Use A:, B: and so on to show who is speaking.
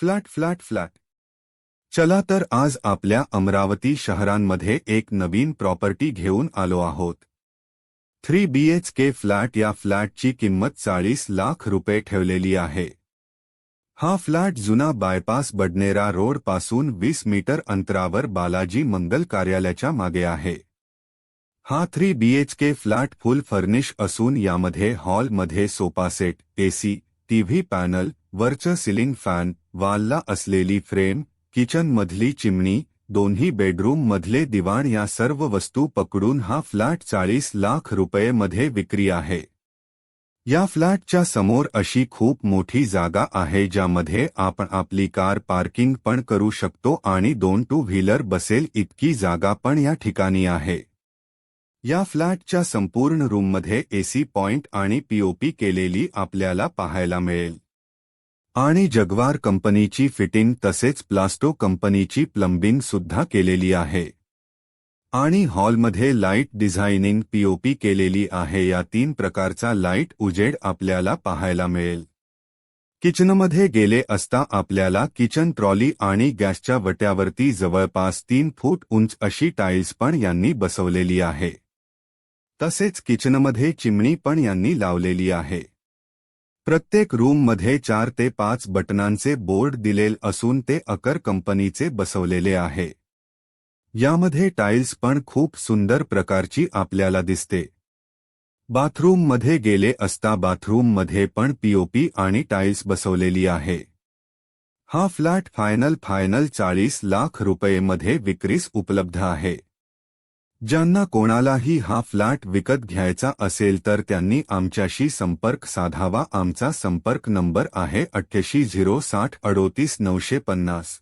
A: Flat flat flat. चला तर आज आपल्या अमरावती शहरांमध्ये एक नवीन प्रॉपर्टी घेऊन आलो आहोत. Three B H K flat या फ्लॅटची किंमत चाळीस लाख रुपये ठेवलेली हा फ्लॅट जुना बायपास बडनेरा रोड पासून वीस मीटर अंतरावर बालाजी मंगल कार्यालयाच्या मागे हा three B H K flat full furnish असून यामध्ये हॉलमध्ये sofa set AC TV panel, वरचं सिलिंग फॅन वालला असलेली फ्रेम किचन मधली चिमणी दोन्ही बेडरूम मधले दिवाण या सर्व वस्तू पकडून हा फ्लॅट चाळीस लाख रुपये मध्ये विक्री आहे. या फ्लॅटच्या समोर अशी खूप मोठी जागा आहे ज्यामध्ये आपण आपली कार पार्किंग पण करू शकतो आणि दोन टू व्हीलर बसेल इतकी जागा पण या ठिकाणी आहे. या फ्लॅटच्या संपूर्ण रूममध्ये एसी पॉइंट आणि पीओपी केलेली आपल्याला पाहायला मिळेल. आणि जगवार कंपनीची फिटिंग तसेच प्लास्टो कंपनीची प्लंबिंग सुद्धा केलेली आहे. आणि हॉलमध्ये लाइट डिझायनिंग पीओपी केलेली आहे. या तीन प्रकारचा लाइट उजेड आपल्याला पाहायला मिळेल. किचनमध्ये गेले असता आपल्याला किचन ट्रॉली आणि गॅसच्या वट्यावरती जवळपास तीन फूट उंच अशी टाईल्स पण यांनी बसवलेली आहे. तसेच किचनमध्ये चिमणी पण यांनी लावलेली आहे. प्रत्येक रूममध्ये चार ते पाच बटनांचे बोर्ड दिलेल असून ते अकर कंपनीचे बसवलेले आहे. यामध्ये टाईल्स पण खूप सुंदर प्रकारची आपल्याला दिसते. बाथरूममध्ये गेले असता बाथरूममध्ये पण पीओपी आणि टाईल्स बसवलेली आहे. हा फ्लॅट फायनल फायनल चाळीस लाख रुपयेमध्ये विक्रीस उपलब्ध आहे. ज्यांना कोणालाही हा फ्लॅट विकत घ्यायचा असेल तर त्यांनी आमच्याशी संपर्क साधावा. आमचा संपर्क नंबर आहे अठ्ठ्याऐंशी झिरो साठ अडोतीस नऊशे पन्नास.